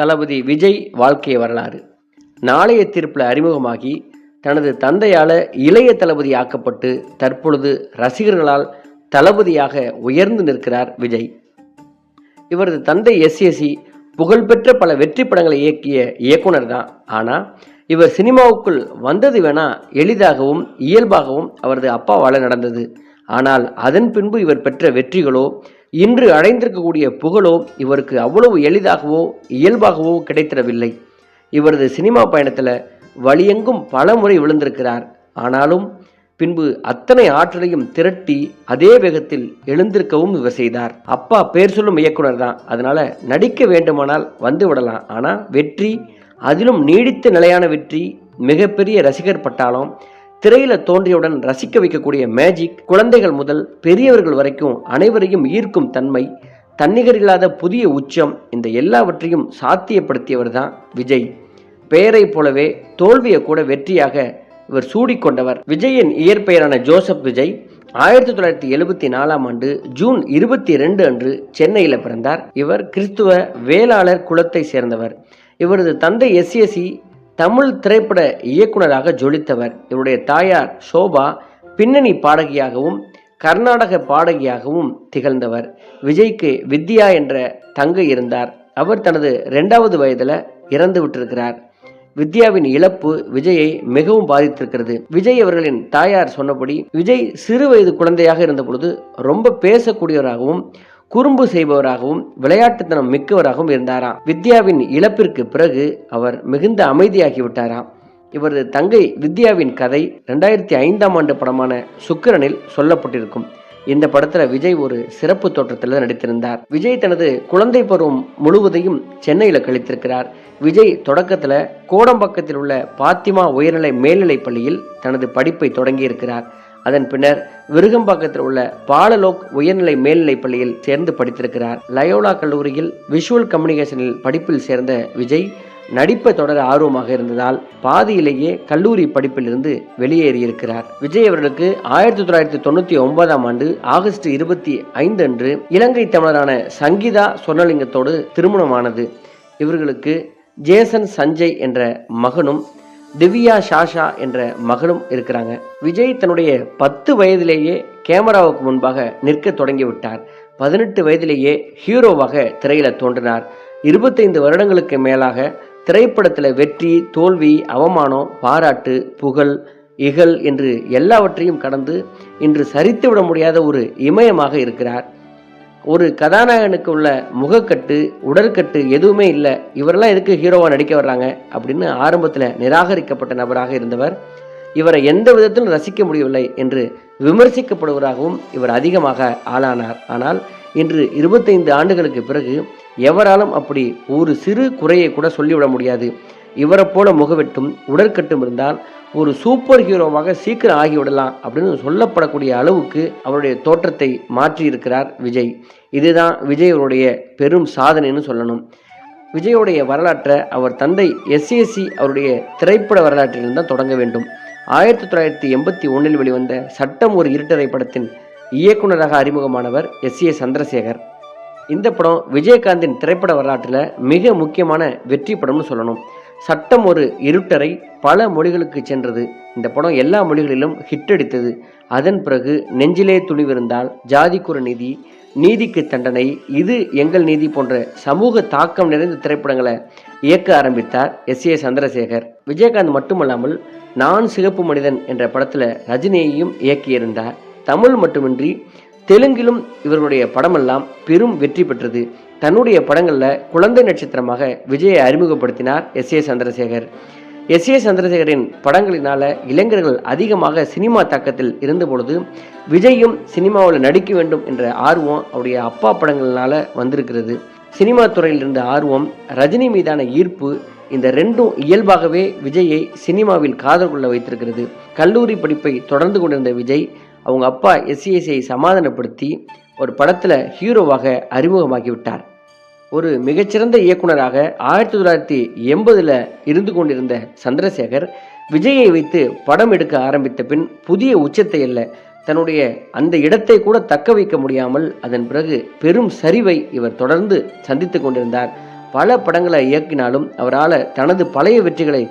தளபதி விஜய் வாழ்க்கை வரலாறு. நாளைய தீர்ப்பில் அறிமுகமாகி தனது தந்தையால் இளைய தளபதி ஆக்கப்பட்டு தற்பொழுது ரசிகர்களால் தளபதியாக உயர்ந்து நிற்கிறார் விஜய். இவரது தந்தை எஸ்எஸ்சி புகழ்பெற்ற பல வெற்றி படங்களை இயக்கிய இயக்குனர் தான். ஆனால் இவர் சினிமாவுக்குள் வந்தது வேணா எளிதாகவும் இயல்பாகவும் அவரது அப்பாவால் நடந்தது. ஆனால் அதன் பின்பு இவர் பெற்ற வெற்றிகளோ இன்று அடைந்திருக்கக்கூடிய புகழோ இவருக்கு அவ்வளவு எளிதாகவோ இயல்பாகவோ கிடைத்திடவில்லை. இவரது சினிமா பயணத்தில் வழியெங்கும் பல முறை விழுந்திருக்கிறார். ஆனாலும் பின்பு அத்தனை ஆற்றலையும் திரட்டி அதே வேகத்தில் எழுந்திருக்கவும் இவர் செய்தார். அப்பா பேர் சொல்லும் இயக்குனர் தான். அதனால நடிக்க வேண்டுமானால் வந்து விடலாம். ஆனால் வெற்றி அதிலும் நீடித்த நிலையான வெற்றி மிகப்பெரிய ரசிகர் பட்டாலும் திரையில தோன்றியவுடன் ரசிக்க வைக்கக்கூடிய மேஜிக் குழந்தைகள் முதல் பெரியவர்கள் வரைக்கும் அனைவரையும் ஈர்க்கும் தன்மை தன்னிகர் இல்லாத புதிய உச்சம் இந்த எல்லாவற்றையும் சாத்தியப்படுத்தியவர் தான் விஜய். பெயரை போலவே தோல்வியை கூட வெற்றியாக இவர் சூடிக்கொண்டவர். விஜயின் இயற்பெயரான ஜோசப் விஜய் ஆயிரத்தி தொள்ளாயிரத்தி எழுபத்தி நாலாம் ஆண்டு ஜூன் இருபத்தி ரெண்டு அன்று சென்னையில் பிறந்தார். இவர் கிறிஸ்துவ வேளாளர் குலத்தை சேர்ந்தவர். இவரது தந்தை எஸ்எஸ்சி தமிழ் திரைப்பட இயக்குனராக ஜொலித்தவர். இவருடைய தாயார் சோபா பின்னணி பாடகியாகவும் கர்நாடக பாடகியாகவும் திகழ்ந்தவர். விஜய்க்கு வித்யா என்ற தங்கை இருந்தார். அவர் தனது ரெண்டாவது வயதில் இறந்து விட்டிருக்கிறார். வித்யாவின் இழப்பு விஜயை மிகவும் பாதித்திருக்கிறது. விஜய் அவர்களின் தாயார் சொன்னபடி விஜய் சிறு வயது குழந்தையாக இருந்த பொழுது ரொம்ப பேசக்கூடியவராகவும் குறும்பு செய்பவராகவும் விளையாட்டுத்தனம் மிக்கவராகவும் இருந்தாராம். வித்யாவின் இழப்பிற்கு பிறகு அவர் மிகுந்த அமைதியாகிவிட்டாராம். இவரது தங்கை வித்யாவின் கதை ரெண்டாயிரத்தி ஐந்தாம் ஆண்டு படமான சுக்கிரனில் சொல்லப்பட்டிருக்கும். இந்த படத்துல விஜய் ஒரு சிறப்பு தோற்றத்தில் நடித்திருந்தார். விஜய் தனது குழந்தை பருவம் முழுவதையும் சென்னையில் கழித்திருக்கிறார். விஜய் தொடக்கத்தில் கோடம்பாக்கத்தில் உள்ள பாத்திமா உயர்நிலை மேல்நிலைப் பள்ளியில் தனது படிப்பை தொடங்கியிருக்கிறார். அதன் பின்னர் விருகம்பாக்கத்தில் உள்ள பாலலோக் உயர்நிலை மேல்நிலைப் பள்ளியில் சேர்ந்து படித்திருக்கிறார். லயோலா கல்லூரியில் விஷுவல் கம்யூனிகேஷனில் படிப்பில் சேர்ந்த விஜய் நடிப்பை தொடர ஆர்வமாக இருந்ததால் பாதியிலேயே கல்லூரி படிப்பிலிருந்து வெளியேறியிருக்கிறார். விஜய் அவர்களுக்கு ஆயிரத்தி தொள்ளாயிரத்தி தொண்ணூற்றி ஒன்பதாம் ஆண்டு ஆகஸ்ட் இருபத்தி ஐந்து அன்று இலங்கை தமிழரான சங்கீதா சொர்ணலிங்கத்தோடு திருமணமானது. இவர்களுக்கு ஜேசன் சஞ்சய் என்ற மகனும் திவ்யா ஷாஷா என்ற மகளும் இருக்கிறாங்க. விஜய் தன்னுடைய பத்து வயதிலேயே கேமராவுக்கு முன்பாக நிற்க தொடங்கிவிட்டார் பதினெட்டு வயதிலேயே ஹீரோவாக திரையில தோன்றினார். இருபத்தைந்து வருடங்களுக்கு மேலாக திரைப்படத்தில் வெற்றி தோல்வி அவமானம் பாராட்டு புகழ் இகழ் என்று எல்லாவற்றையும் கடந்து இன்று சரித்துவிட முடியாத ஒரு இமயமாக இருக்கிறார். ஒரு கதாநாயகனுக்கு உள்ள முகக்கட்டு உடற்கட்டு எதுவுமே இல்லை. இவரெல்லாம் எதுக்கு ஹீரோவாக நடிக்க வர்றாங்க? அப்படின்னு ஆரம்பத்தில் நிராகரிக்கப்பட்ட நபராக இருந்தவர். இவரை எந்த விதத்திலும் ரசிக்க முடியவில்லை என்று விமர்சிக்கப்படுவதாகவும் இவர் அதிகமாக ஆளானார். ஆனால் இன்று இருபத்தைந்து ஆண்டுகளுக்கு பிறகு எவராலும் அப்படி ஒரு சிறு குறையை கூட சொல்லிவிட முடியாது. இவரை போல முகவெட்டும் உடற்கட்டும் இருந்தால் ஒரு சூப்பர் ஹீரோவாக சீக்கிரம் ஆகிவிடலாம் அப்படின்னு சொல்லப்படக்கூடிய அளவுக்கு அவருடைய தோற்றத்தை மாற்றி இருக்கிறார் விஜய். இதுதான் விஜய் அவருடைய பெரும் சாதனைன்னு சொல்லணும். விஜயோடைய வரலாற்றை அவர் தந்தை எஸ்ஏசி அவருடைய திரைப்பட வரலாற்றில் தான் தொடங்க வேண்டும். ஆயிரத்தி தொள்ளாயிரத்தி எண்பத்தி ஒன்றில் வெளிவந்த சட்டம் ஒரு இருட்டரை படத்தின் இயக்குனராக அறிமுகமானவர் எஸ் ஏ சந்திரசேகர். இந்த படம் விஜயகாந்தின் திரைப்பட வரலாற்றில் மிக முக்கியமான வெற்றி படம்னு சொல்லணும். சட்டம் ஒரு இருட்டரை பல மொழிகளுக்கு சென்றது. இந்த படம் எல்லா மொழிகளிலும் ஹிட் அடித்தது. அதன் பிறகு நெஞ்சிலே துணிவிருந்தால் ஜாதிக்குற நீதி நீதிக்கு தண்டனை இது எங்கள் நீதி போன்ற சமூக தாக்கம் நிறைந்த திரைப்படங்களை இயக்க ஆரம்பித்தார் எஸ் ஏ சந்திரசேகர். விஜயகாந்த் மட்டுமல்லாமல் நான் சிகப்பு மனிதன் என்ற படத்தில் ரஜினியையும் இயக்கியிருந்தார். தமிழ் மட்டுமின்றி தெலுங்கிலும் இவருடைய படமெல்லாம் பெரும் வெற்றி பெற்றது. தன்னுடைய படங்களில் குழந்தை நட்சத்திரமாக விஜயை அறிமுகப்படுத்தினார் S A Chandrasekhar. S A சந்திரசேகரின் படங்களினால இளைஞர்கள் அதிகமாக சினிமா தாக்கத்தில் இருந்த பொழுது விஜயும் சினிமாவில் நடிக்க வேண்டும் என்ற ஆர்வம் அவருடைய அப்பா படங்கள்னால வந்திருக்கிறது. சினிமா துறையில் இருந்த ஆர்வம் ரஜினி மீதான ஈர்ப்பு இந்த ரெண்டும் இயல்பாகவே விஜயை சினிமாவில் காதல் கொள்ள வைத்திருக்கிறது. கல்லூரி படிப்பை தொடர்ந்து கொண்டிருந்த விஜய் அவங்க அப்பா எஸ்சிஎஸ்ஐ சமாதானப்படுத்தி ஒரு படத்தில் ஹீரோவாக அறிமுகமாகிவிட்டார் ஒரு மிகச்சிறந்த இயக்குனராக ஆயிரத்தி தொள்ளாயிரத்தி எண்பதில் இருந்து கொண்டிருந்த சந்திரசேகர் விஜயை வைத்து படம் எடுக்க ஆரம்பித்த பின் புதிய உச்சத்தை அல்ல தன்னுடைய அந்த இடத்தை கூட தக்க வைக்க முடியாமல் அதன் பிறகு பெரும் சரிவை இவர் தொடர்ந்து சந்தித்து கொண்டிருந்தார். பல படங்களை இயக்கினாலும் அவரால் தனது பழைய வெற்றிகளை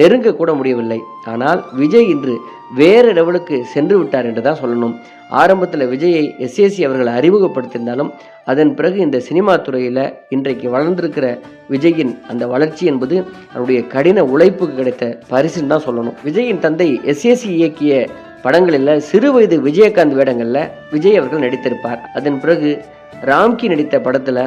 நெருங்க கூட முடியவில்லை. ஆனால் விஜய் இன்று வேறு லெவலுக்கு சென்று விட்டார் என்று தான் சொல்லணும். ஆரம்பத்தில் விஜயை எஸ்ஏசி அவர்கள் அறிமுகப்படுத்தியிருந்தாலும் அதன் பிறகு இந்த சினிமா துறையில் இன்றைக்கு வளர்ந்திருக்கிற விஜயின் அந்த வளர்ச்சி என்பது அவருடைய கடின உழைப்புக்கு கிடைத்த பரிசுன்னு தான் சொல்லணும். விஜயின் தந்தை எஸ்ஏசி இயக்கிய படங்களில் சிறு வயது விஜயகாந்த் வேடங்களில் விஜய் அவர்கள் நடித்திருப்பார். அதன் பிறகு ராம்கி நடித்த படத்தில்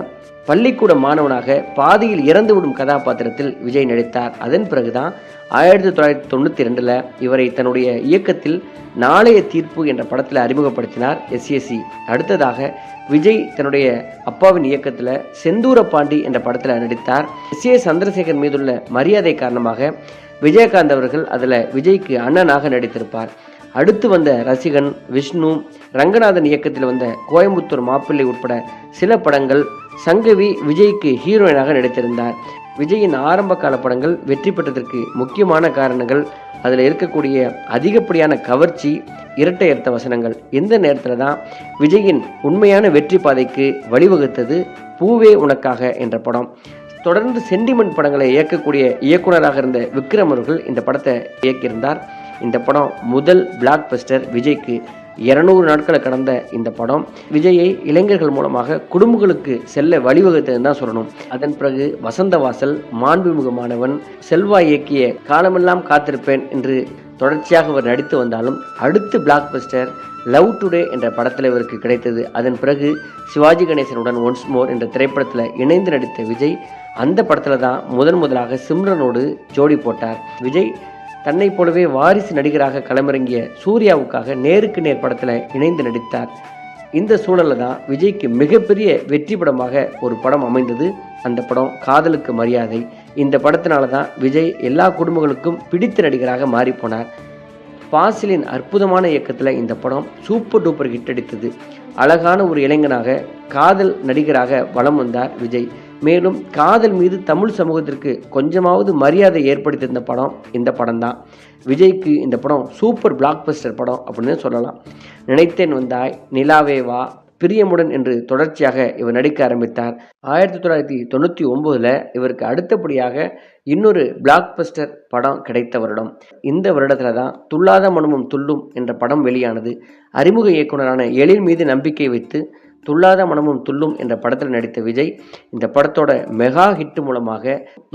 பள்ளிக்கூட மாணவனாக பாதியில் இறந்துவிடும் கதாபாத்திரத்தில் விஜய் நடித்தார். அதன் பிறகுதான் ஆயிரத்தி தொள்ளாயிரத்தி தொண்ணூற்றி ரெண்டில் இவரை தன்னுடைய இயக்கத்தில் நாளைய தீர்ப்பு என்ற படத்தில் அறிமுகப்படுத்தினார் எஸ்எஸ்சி அடுத்ததாக விஜய் தன்னுடைய அப்பாவின் இயக்கத்தில் செந்தூர பாண்டி என்ற படத்தில் நடித்தார். எஸ் ஏ சந்திரசேகர் மீதுள்ள மரியாதை காரணமாக விஜயகாந்த் அவர்கள் அதில் விஜய்க்கு அண்ணனாக நடித்திருப்பார். அடுத்து வந்த ரசிகன் விஷ்ணு ரங்கநாதன் இயக்கத்தில் வந்த கோயம்புத்தூர் மாப்பிள்ளை உட்பட சில படங்கள் சங்கவி விஜய்க்கு ஹீரோயினாக நடித்திருந்தார். விஜயின் ஆரம்ப கால படங்கள் வெற்றி பெற்றதற்கு முக்கியமான காரணங்கள் அதில் இருக்கக்கூடிய அதிகப்படியான கவர்ச்சி இரட்டை அர்த்த வசனங்கள். இந்த நேரத்தில் தான் விஜயின் உண்மையான வெற்றி பாதைக்கு வழிவகுத்தது பூவே உனக்காக என்ற படம். தொடர்ந்து சென்டிமெண்ட் படங்களை இயக்கக்கூடிய இயக்குனராக இருந்த விக்ரம் அவர்கள் இந்த படத்தை இயக்கியிருந்தார். இந்த படம் முதல் பிளாக் பஸ்டர் விஜய்க்கு இருநூறு நாட்களை கடந்த இந்த படம். விஜயை இளைஞர்கள் மூலமாக குடும்பங்களுக்கு செல்ல வழிவகுத்ததுன்னு தான் சொல்லணும். அதன் பிறகு வசந்த வாசல் மாண்புமிகுமானவன் செல்வா இயக்கிய காலமெல்லாம் காத்திருப்பேன் என்று தொடர்ச்சியாக அவர் நடித்து வந்தாலும் அடுத்து பிளாக் பஸ்டர் லவ் டுடே என்ற படத்தில் இவருக்கு கிடைத்தது. அதன் பிறகு சிவாஜி கணேசனுடன் ஒன்ஸ் மோர் என்ற திரைப்படத்தில் இணைந்து நடித்த விஜய் அந்த படத்தில் தான் முதன் முதலாக சிம்ரனோடு ஜோடி போட்டார். விஜய் தன்னைப் போலவே வாரிசு நடிகராக களமிறங்கிய சூர்யாவுக்காக நேருக்கு நேர் படத்தில் இணைந்து நடித்தார். இந்த சூழலில் தான் விஜய்க்கு மிகப்பெரிய வெற்றி படமாக ஒரு படம் அமைந்தது. அந்த படம் காதலுக்கு மரியாதை. இந்த படத்தினால தான் விஜய் எல்லா குடும்பங்களுக்கும் பிடித்த நடிகராக மாறிப்போனார் பாசிலின் அற்புதமான இயக்கத்தில் இந்த படம் சூப்பர் டூப்பர் ஹிட் அடித்தது. அழகான ஒரு இளைஞனாக காதல் நடிகராக வலம் வந்தார் விஜய். மேலும் காதல் மீது தமிழ் சமூகத்திற்கு கொஞ்சமாவது மரியாதை ஏற்படுத்தியிருந்த படம் இந்த படம் தான் விஜய்க்கு இந்த படம் சூப்பர் பிளாக் பஸ்டர் படம் அப்படின்னு சொல்லலாம். நினைத்தேன் வந்தாய் நிலாவே வா பிரியமுடன் என்று தொடர்ச்சியாக இவர் நடிக்க ஆரம்பித்தார். ஆயிரத்தி தொள்ளாயிரத்தி தொண்ணூற்றி ஒம்போதில் இவருக்கு அடுத்தபடியாக இன்னொரு பிளாக் பஸ்டர் படம் கிடைத்த வருடம். இந்த வருடத்தில் தான் துல்லாத மனமும் துள்ளும் என்ற படம் வெளியானது. அறிமுக இயக்குனரான எழில் மீது நம்பிக்கை வைத்து துல்லாத மனமும் துள்ளும் என்ற படத்தில் நடித்த விஜய் இந்த படத்தோட மெகா ஹிட் மூலமாக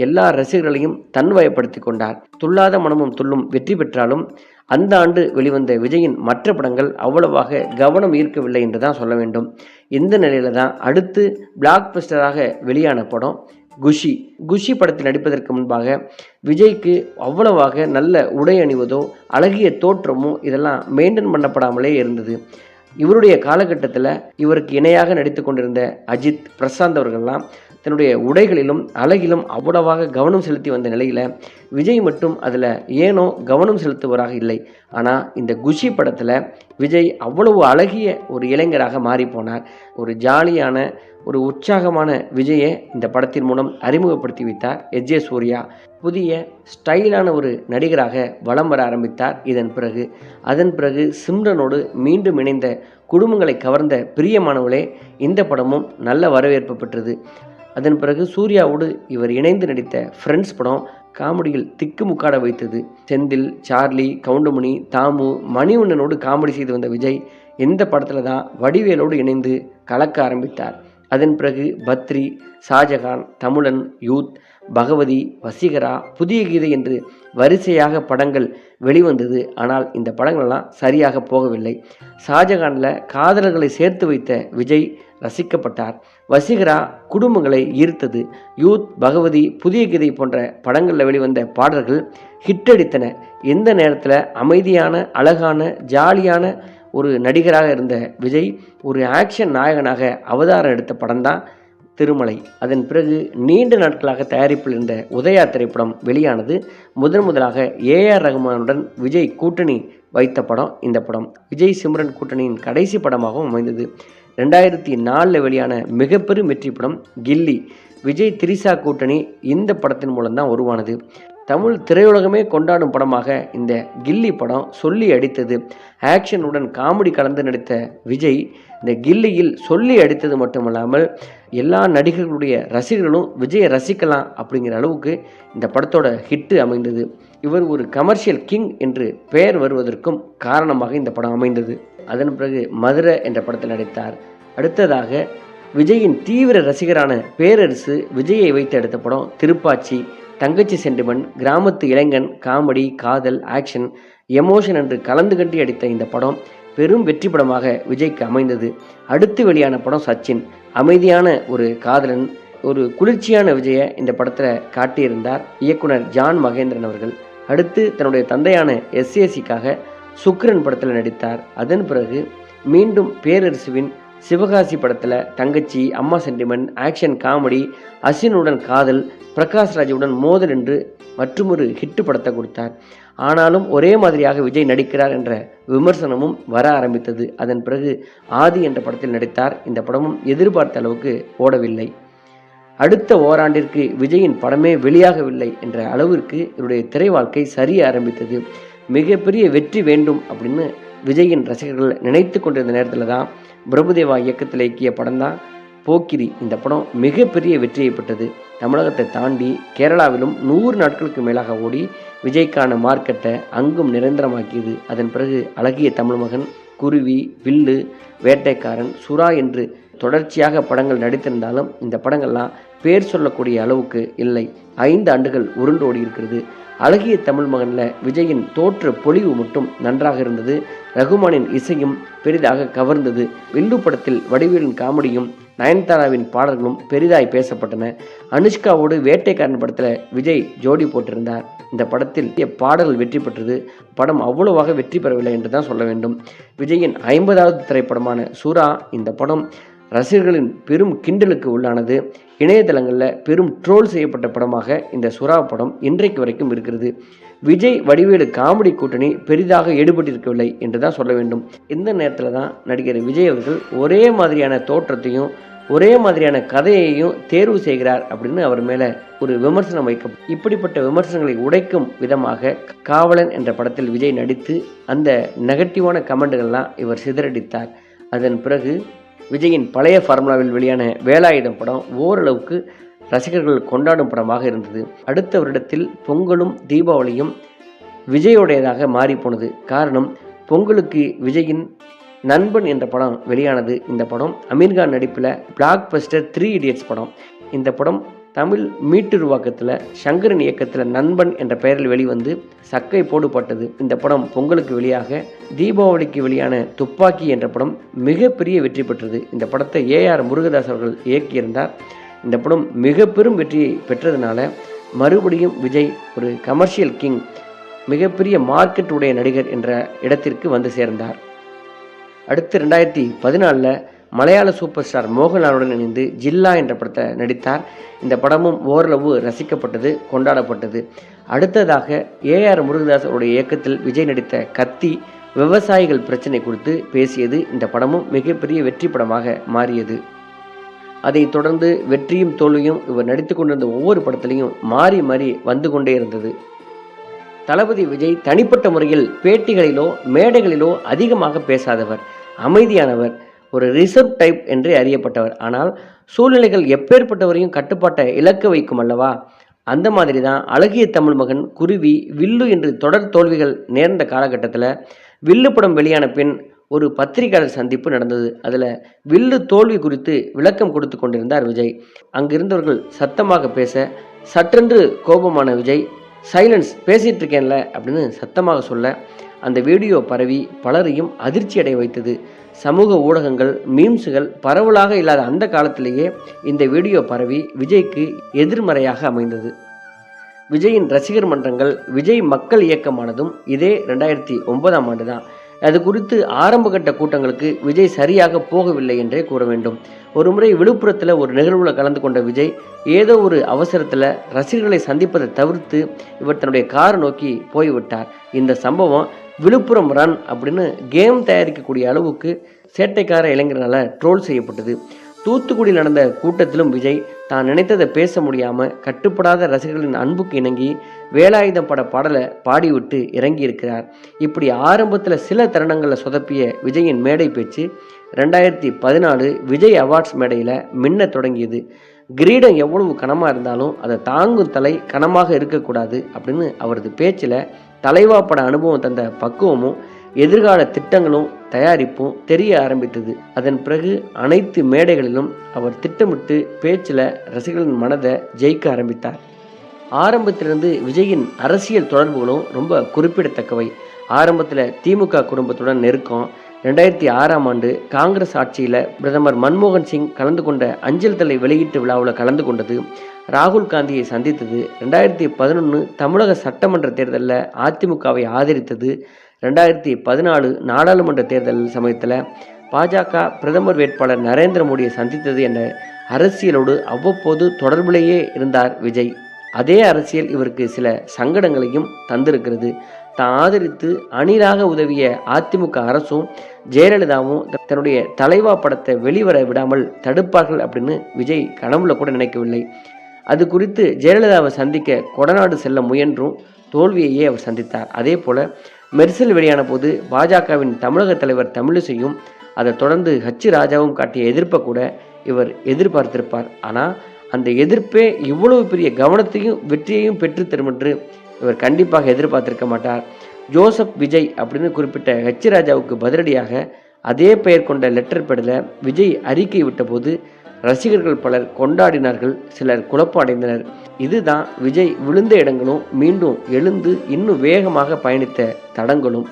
எல்லா ரசிகர்களையும் தன்வயப்படுத்தி கொண்டார். துல்லாத மனமும் துள்ளும் வெற்றி பெற்றாலும் அந்த ஆண்டு வெளிவந்த விஜயின் மற்ற படங்கள் அவ்வளவாக கவனம் ஈர்க்கவில்லை என்று தான் சொல்ல வேண்டும். இந்த நிலையில தான் அடுத்து பிளாக் பஸ்டராக வெளியான படம் குஷி. குஷி படத்தில் நடிப்பதற்கு முன்பாக விஜய்க்கு அவ்வளவாக நல்ல உடை அணிவதோ அழகிய தோற்றமோ இதெல்லாம் மெயின்டைன் பண்ணப்படாமலே இருந்தது. இவருடைய காலகட்டத்தில் இவருக்கு இணையாக நடித்து கொண்டிருந்த அஜித் பிரசாந்த் அவர்கள்லாம் தன்னுடைய உடைகளிலும் அழகிலும் அவ்வளவாக கவனம் செலுத்தி வந்த நிலையில் விஜய் மட்டும் அதில் ஏனோ கவனம் செலுத்துவராக இல்லை. ஆனால் இந்த குஷி படத்தில் விஜய் அவ்வளவு அழகிய ஒரு இளைஞராக மாறி போனார். ஒரு ஜாலியான ஒரு உற்சாகமான விஜயை இந்த படத்தின் மூலம் அறிமுகப்படுத்தி வைத்தார் எஸ் ஜே சூர்யா. புதிய ஸ்டைலான ஒரு நடிகராக வலம் வர ஆரம்பித்தார் இதன் பிறகு. அதன் பிறகு சிம்ரனோடு மீண்டும் இணைந்த குடும்பங்களை கவர்ந்த பிரியமானவளே இந்த படமும் நல்ல வரவேற்பு பெற்றது. அதன் பிறகு சூர்யாவோடு இவர் இணைந்து நடித்த ஃப்ரெண்ட்ஸ் படம் காமெடியில் திக்குமுக்காட வைத்தது. செந்தில் சார்லி கவுண்டமணி தாமு மணிவண்ணனோடு காமெடி செய்து வந்த விஜய் இந்த படத்தில் தான் வடிவேலோடு இணைந்து கலக்க ஆரம்பித்தார். அதன் பிறகு பத்ரி ஷாஜகான் தமிழன் யூத் பகவதி வசீகரா புதிய கீதை என்று வரிசையாக படங்கள் வெளிவந்தது. ஆனால் இந்த படங்கள்லாம் சரியாக போகவில்லை. ஷாஜகானில் காதலர்களை சேர்த்து வைத்த விஜய் ரசிக்கப்பட்டார். வசீகரா குடும்பங்களை ஈர்த்தது. யூத் பகவதி புதிய கீதை போன்ற படங்களில் வெளிவந்த பாடல்கள் ஹிட் அடித்தன எந்த நேரத்தில் அமைதியான அழகான ஜாலியான ஒரு நடிகராக இருந்த விஜய் ஒரு ஆக்ஷன் நாயகனாக அவதாரம் எடுத்த படம் தான் திருமலை. அதன் பிறகு நீண்ட நாட்களாக தயாரிப்பில் இருந்த உதயா திரைப்படம் வெளியானது. முதன் முதலாக ஏஆர் ரகுமானுடன் விஜய் கூட்டணி வைத்த படம் இந்த படம். விஜய் சிம்ரன் கூட்டணியின் கடைசி படமாகவும் அமைந்தது. ரெண்டாயிரத்தி நாலில் வெளியான மிகப்பெரும் வெற்றி படம் கில்லி. விஜய் திரிசா கூட்டணி இந்த படத்தின் மூலம்தான் உருவானது. தமிழ் திரையுலகமே கொண்டாடும் படமாக இந்த கில்லி படம் சொல்லி அடித்தது. ஆக்ஷனுடன் காமெடி கலந்து நடித்த விஜய் இந்த கில்லியில் சொல்லி அடித்தது மட்டுமல்லாமல் எல்லா நடிகர்களுடைய ரசிகர்களும் விஜயை ரசிக்கலாம் அப்படிங்கிற அளவுக்கு இந்த படத்தோட ஹிட்டு அமைந்தது. இவர் ஒரு கமர்ஷியல் கிங் என்று பெயர் வருவதற்கும் காரணமாக இந்த படம் அமைந்தது. அதன் பிறகு மதுரை என்ற படத்தில் நடித்தார். அடுத்ததாக விஜயின் தீவிர ரசிகரான பேரரசு விஜயை வைத்து எடுத்த படம் திருப்பாச்சி. தங்கச்சி சென்டிமெண்ட் கிராமத்து இளைஞன் காமெடி காதல் ஆக்ஷன் எமோஷன் என்று கலந்து கட்டி அடித்த இந்த படம் பெரும் வெற்றி படமாக விஜய்க்கு அமைந்தது. அடுத்து வெளியான படம் சச்சின். அமைதியான ஒரு காதலன் ஒரு குளிர்ச்சியான விஜயை இந்த படத்தில் காட்டியிருந்தார் இயக்குனர் ஜான் மகேந்திரன் அவர்கள். அடுத்து தன்னுடைய தந்தையான எஸ்ஏசிக்காக சுக்ரன் படத்தில் நடித்தார். அதன் பிறகு மீண்டும் பேரரசுவின் சிவகாசி படத்தில் தங்கச்சி அம்மா சென்டிமெண்ட் ஆக்ஷன் காமெடி அசினுடன் காதல் பிரகாஷ் ராஜுடன் மோதல் என்று மற்றொரு ஹிட்டு படத்தை கொடுத்தார். ஆனாலும் ஒரே மாதிரியாக விஜய் நடிக்கிறார் என்ற விமர்சனமும் வர ஆரம்பித்தது. அதன் பிறகு ஆதி என்ற படத்தில் நடித்தார். இந்த படமும் எதிர்பார்த்த அளவுக்கு ஓடவில்லை. அடுத்த ஓராண்டிற்கு விஜயின் படமே வெளியாகவில்லை என்ற அளவிற்கு இவருடைய திரை வாழ்க்கை சரிய ஆரம்பித்தது. மிகப்பெரிய வெற்றி வேண்டும் அப்படின்னு விஜயின் ரசிகர்கள் நினைத்து கொண்டிருந்த நேரத்தில் தான் பிரபுதேவா இயக்கத்தில் இயக்கிய படம் தான் போக்கிரி. இந்த படம் மிகப்பெரிய வெற்றியை பெற்றது. தமிழகத்தை தாண்டி கேரளாவிலும் நூறு நாட்களுக்கு மேலாக ஓடி விஜய்க்கான மார்க்கெட்டை அங்கும் நிரந்தரமாக்கியது. அதன் பிறகு அழகிய தமிழ் மகன் குருவி வில்லு வேட்டைக்காரன் சுறா என்று தொடர்ச்சியாக படங்கள் நடித்திருந்தாலும் இந்த படங்கள்லாம் பேர் சொல்லக்கூடிய அளவுக்கு இல்லை. ஐந்து ஆண்டுகள் உருண்டோடி இருக்கிறது அழகிய தமிழ் மகனில் விஜயின் தோற்ற பொலிவு மட்டும் நன்றாக இருந்தது. ரகுமானின் இசையும் பெரிதாக கவர்ந்தது. வில்லு படத்தில் வடிவேலின் காமெடியும் நயன்தாராவின் பாடல்களும் பெரிதாய் பேசப்பட்டன. அனுஷ்காவோடு வேட்டைக்காரன் படத்தில் விஜய் ஜோடி போட்டிருந்தார். இந்த படத்தில் பாடல்கள் வெற்றி பெற்றது. படம் அவ்வளவாக வெற்றி பெறவில்லை என்று தான் சொல்ல வேண்டும். விஜயின் ஐம்பதாவது திரைப்படமான சூரா இந்த படம் ரசிகர்களின் பெரும் கிண்டலுக்கு உள்ளானது. இணையதளங்களில் பெரும் ட்ரோல் செய்யப்பட்ட படமாக இந்த சுறா படம் இன்றைக்கு வரைக்கும் இருக்கிறது. விஜய் வடிவேலு காமெடி கூட்டணி பெரிதாக ஈடுபட்டிருக்கவில்லை என்று தான் சொல்ல வேண்டும். இந்த நேரத்தில் தான் நடிகர் விஜய் அவர்கள் ஒரே மாதிரியான தோற்றத்தையும் ஒரே மாதிரியான கதையையும் தேர்வு செய்கிறார் அப்படின்னு அவர் மேலே ஒரு விமர்சனம் வைக்கும் இப்படிப்பட்ட விமர்சனங்களை உடைக்கும் விதமாக காவலன் என்ற படத்தில் விஜய் நடித்து அந்த நெகட்டிவான கமெண்ட்டுகள்லாம் இவர் சிதறடித்தார். அதன் பிறகு விஜயின் பழைய ஃபார்முலாவில் வெளியான வேலாயுதம் படம் ஓரளவுக்கு ரசிகர்கள் கொண்டாடும் படமாக இருந்தது. அடுத்த வருடத்தில் பொங்கலும் தீபாவளியும் விஜயோடையதாக மாறிப்போனது காரணம் பொங்கலுக்கு விஜயின் நண்பன் என்ற படம் வெளியானது. இந்த படம் அமீர்கான் நடிப்பில் பிளாக் பஸ்டர் த்ரீ இடியட்ஸ் படம். இந்த படம் தமிழ் மீட்டுருவாக்கத்தில் சங்கரன் இயக்கத்தில் நண்பன் என்ற பெயரில் வெளிவந்து சக்கை போடுபட்டது. இந்த படம் பொங்கலுக்கு வெளியாக தீபாவளிக்கு வெளியான துப்பாக்கி என்ற படம் மிகப்பெரிய வெற்றி பெற்றது. இந்த படத்தை ஏஆர் முருகதாஸ் அவர்கள் இயக்கியிருந்தார். இந்த படம் மிக பெரும் வெற்றியை பெற்றதுனால மறுபடியும் விஜய் ஒரு கமர்ஷியல் கிங் மிகப்பெரிய மார்க்கெட் உடைய நடிகர் என்ற இடத்திற்கு வந்து சேர்ந்தார். அடுத்து ரெண்டாயிரத்தி பதினாலில் மலையாள சூப்பர் ஸ்டார் மோகன்லாலுடன் இணைந்து ஜில்லா என்ற படத்தை நடித்தார். இந்த படமும் ஓரளவு ரசிக்கப்பட்டது கொண்டாடப்பட்டது. அடுத்ததாக ஏஆர் முருகதாஸ் அவருடைய இயக்கத்தில் விஜய் நடித்த கத்தி விவசாயிகள் பிரச்சனை குறித்து பேசியது இந்த படமும் மிகப்பெரிய வெற்றி படமாக மாறியது. அதைத் தொடர்ந்து வெற்றியும் தோல்வியும் இவர் நடித்து கொண்டிருந்த ஒவ்வொரு படத்திலையும் மாறி மாறி வந்து கொண்டே இருந்தது. தளபதி விஜய் தனிப்பட்ட முறையில் பேட்டிகளிலோ மேடைகளிலோ அதிகமாக பேசாதவர் அமைதியானவர். ஒரு ரிசர்வ் டைப் என்றே அறியப்பட்டவர். ஆனால் சூழ்நிலைகள் எப்பேற்பட்டவரையும் கட்டுப்பாட்டை இலக்க வைக்கும் அல்லவா? அந்த மாதிரி தான் அழகிய தமிழ் மகன் குருவி வில்லு என்று தொடர் தோல்விகள் நேர்ந்த காலகட்டத்தில் வில்லு படம் வெளியான பின் ஒரு பத்திரிகையாளர் சந்திப்பு நடந்தது. அதில் வில்லு தோல்வி குறித்து விளக்கம் கொடுத்து கொண்டிருந்தார் விஜய். அங்கிருந்தவர்கள் சத்தமாக பேச சற்றென்று கோபமான விஜய் சைலன்ஸ் பேசிகிட்டு இருக்கேன்ல அப்படின்னு சத்தமாக சொல்ல அந்த வீடியோ பரவி பலரையும் அதிர்ச்சி அடைய வைத்தது. சமூக ஊடகங்கள் மீம்ஸுகள் பரவலாக இல்லாத அந்த காலத்திலேயே இந்த வீடியோ பரவி விஜய்க்கு எதிர்மறையாக அமைந்தது. விஜயின் ரசிகர் மன்றங்கள் விஜய் மக்கள் இயக்கமானதும் இதே ரெண்டாயிரத்தி ஒன்பதாம் ஆண்டு தான் அது குறித்து ஆரம்பகட்ட கூட்டங்களுக்கு விஜய் சரியாக போகவில்லை என்றே கூற வேண்டும். ஒருமுறை விழுப்புரத்தில் ஒரு நிகழ்வில் கலந்து கொண்ட விஜய் ஏதோ ஒரு அவசரத்தில் ரசிகர்களை சந்திப்பதை தவிர்த்து இவர் தன்னுடைய காரை நோக்கி போய்விட்டார். இந்த சம்பவம் விழுப்புரம் ரன் அப்படின்னு கேம் தயாரிக்கக்கூடிய அளவுக்கு சேட்டைக்கார இளைஞர்களால் ட்ரோல் செய்யப்பட்டது. தூத்துக்குடியில் நடந்த கூட்டத்திலும் விஜய் தான் நினைத்ததை பேச முடியாமல் கட்டுப்படாத ரசிகர்களின் அன்புக்கு இணங்கி வேலாயுதம் பட பாடலை பாடிவிட்டு இறங்கியிருக்கிறார். இப்படி ஆரம்பத்தில் சில தருணங்களில் சொதப்பிய விஜயின் மேடை பேச்சு ரெண்டாயிரத்தி பதினாலு விஜய் அவார்ட்ஸ் மேடையில் மின்ன தொடங்கியது. கிரீடம் எவ்வளவு கனமாக இருந்தாலும் அதை தாங்கும் தலை கனமாக இருக்கக்கூடாது அப்படின்னு அவரது பேச்சில் தலைவா பட அனுபவம் தந்த பக்குவமும் எதிர்கால திட்டங்களும் தயாரிப்பும் தெரிய ஆரம்பித்தது. அதன் பிறகு அனைத்து மேடைகளிலும் அவர் திட்டமிட்டு பேச்சில் ரசிகர்களின் மனதை ஜெயிக்க ஆரம்பித்தார். ஆரம்பத்திலிருந்து விஜயின் அரசியல் தொடர்புகளும் ரொம்ப குறிப்பிடத்தக்கவை. ஆரம்பத்தில் திமுக குடும்பத்துடன் நெருக்கம். ரெண்டாயிரத்தி ஆறாம் ஆண்டு காங்கிரஸ் ஆட்சியில் பிரதமர் மன்மோகன் சிங் கலந்து கொண்ட அஞ்சல் தலை வெளியீட்டு விழாவில் கலந்து கொண்டது. ராகுல் காந்தியை சந்தித்தது ரெண்டாயிரத்தி பதினொன்று தமிழக சட்டமன்ற தேர்தலில் அதிமுகவை ஆதரித்தது. ரெண்டாயிரத்தி பதினாலு நாடாளுமன்ற தேர்தல் சமயத்தில் பாஜக பிரதமர் வேட்பாளர் நரேந்திர மோடியை சந்தித்தது என்ற அரசியலோடு அவ்வப்போது தொடர்பிலேயே இருந்தார் விஜய். அதே அரசியல் இவருக்கு சில சங்கடங்களையும் தந்திருக்கிறது. தான் ஆதரித்து அணிலாக உதவிய அதிமுக அரசும் ஜெயலலிதாவும் தன்னுடைய தலைவா படத்தை வெளிவர விடாமல் தடுப்பார்கள் அப்படின்னு விஜய் கனவுல கூட நினைக்கவில்லை. அது குறித்து ஜெயலலிதாவை சந்திக்க கொடநாடு செல்ல முயன்றும் தோல்வியையே அவர் சந்தித்தார். அதே போல மெர்சல் வெளியான போது பாஜகவின் தமிழக தலைவர் தமிழிசையும் அதை தொடர்ந்து ஹச்சு ராஜாவும் காட்டிய எதிர்ப்பை கூட இவர் எதிர்பார்த்திருப்பார். ஆனால் அந்த எதிர்ப்பே இவ்வளவு பெரிய கவனத்தையும் வெற்றியையும் பெற்றுத்தரும் என்று இவர் கண்டிப்பாக எதிர்பார்த்திருக்க மாட்டார். ஜோசப் விஜய் அப்படின்னு குறிப்பிட்ட ஹச் ராஜாவுக்கு பதிலடியாக அதே பெயர் கொண்ட லெட்டர் பெடலை விஜய் அறிக்கை விட்டபோது ரசிகர்கள் பலர் கொண்டாடினார்கள் சிலர் குழப்பமடைந்தனர். இதுதான் விஜய் விழுந்த இடங்களும் மீண்டும் எழுந்து இன்னும் வேகமாக பயணித்த தடங்களும்.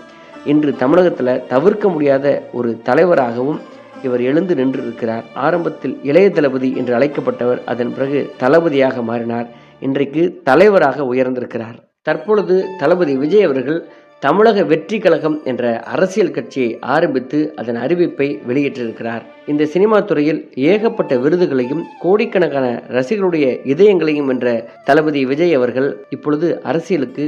இன்று தமிழகத்தில் தவிர்க்க முடியாத ஒரு தலைவராகவும் இவர் எழுந்து நின்றிருக்கிறார். ஆரம்பத்தில் இளைய தளபதி என்று அழைக்கப்பட்டவர் அதன் பிறகு தளபதியாக மாறினார். இன்றைக்கு தலைவராக உயர்ந்திருக்கிறார். தற்பொழுது தளபதி விஜய் அவர்கள் தமிழக வெற்றி கழகம் என்ற அரசியல் கட்சியை ஆரம்பித்து அதன் அறிவிப்பை வெளியிட்டிருக்கிறார். இந்த சினிமா துறையில் ஏகப்பட்ட விருதுகளையும் கோடிக்கணக்கான ரசிகர்களுடைய இதயங்களையும் வென்ற தளபதி விஜய் அவர்கள் இப்பொழுது அரசியலுக்கு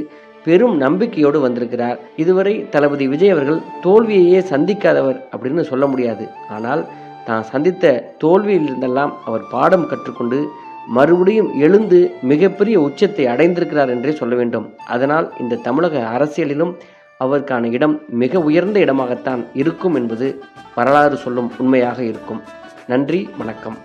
பெரும் நம்பிக்கையோடு வந்திருக்கிறார். இதுவரை தளபதி விஜய் அவர்கள் தோல்வியையே சந்திக்காதவர் அப்படின்னு சொல்ல முடியாது. ஆனால் தான் சந்தித்த தோல்வியிலிருந்தெல்லாம் அவர் பாடம் கற்றுக்கொண்டு மறுபடியும் எழுந்து மிகப்பெரிய உச்சத்தை அடைந்திருக்கிறார் என்றே சொல்ல வேண்டும். அதனால் இந்த தமிழக அரசியலிலும் அவருக்கான இடம் மிக உயர்ந்த இடமாகத்தான் இருக்கும் என்பது வரலாறு சொல்லும் உண்மையாக இருக்கும். நன்றி வணக்கம்.